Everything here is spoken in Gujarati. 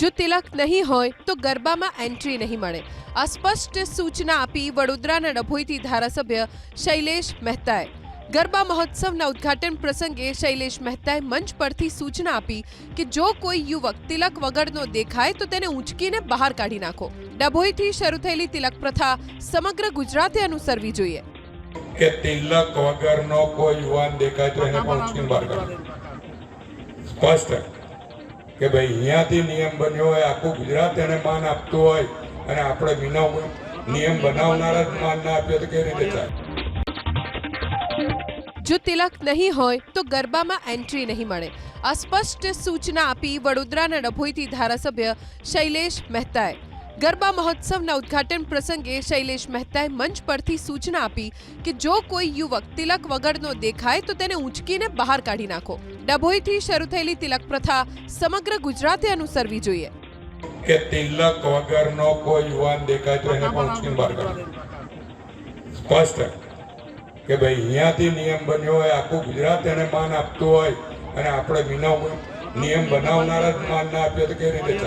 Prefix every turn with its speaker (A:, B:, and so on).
A: જો તિલક નહીં હોય તો ગરબામાં એન્ટ્રી નહીં મળે. અસ્પષ્ટ સૂચના આપી વડોદરાના ડભોઈથી ધારાસભ્ય શૈલેષ મહેતાએ. ગરબા મહોત્સવના ઉદ્ઘાટન પ્રસંગે શૈલેષ મહેતાએ મંચ પરથી સૂચના આપી કે જો કોઈ યુવક તિલક વગરનો દેખાય તો તેને ઊંચકીને બહાર કાઢી નાખો. ડભોઈથી શરૂ થયેલી તિલક પ્રથા સમગ્ર ગુજરાતે અનુસરવી જોઈએ.
B: કે તિલક વગરનો કોઈ યુવાન દેખાય તો એને પણ ઊંચકીને બહાર કાઢો. સ્પષ્ટ. કે ભાઈ અહીંયાથી નિયમ બન્યો હોય, આખું ગુજરાત એને માન આપતું હોય અને આપણે વિના નિયમ બનાવનારા જ માન ના આપીએ તો કેવી રીતે થાય?
A: જો તિલક નહીં હોય તો ગરબામાં એન્ટ્રી નહીં મળે. અસ્પષ્ટ સૂચના આપી વડોદરાના ડભોઈથી ધારાસભ્ય શૈલેષ મહેતાએ. ગરબા મહોત્સવના ઉદ્ઘાટન પ્રસંગે શૈલેષ મહેતાએ મંચ પરથી સૂચના આપી કે જો કોઈ યુવક તિલક વગરનો દેખાય તો તેને ઊંચકીને બહાર કાઢી નાખો. ડભોઈથી શરૂ થયેલી તિલક પ્રથા સમગ્ર ગુજરાતે અનુસરવી જોઈએ.
B: કે તિલક વગરનો કોઈ યુવાન દેખાય તો એને ઊંચકીને બહાર કાઢો. સ્પષ્ટ કે ભાઈ, અહીંયાથી નિયમ બન્યો હોય, આખું ગુજરાત એને માન આપતું હોય અને આપણે વિના નિયમ બનાવનારા જ માન ના આપ્યો તો કેવી રીતે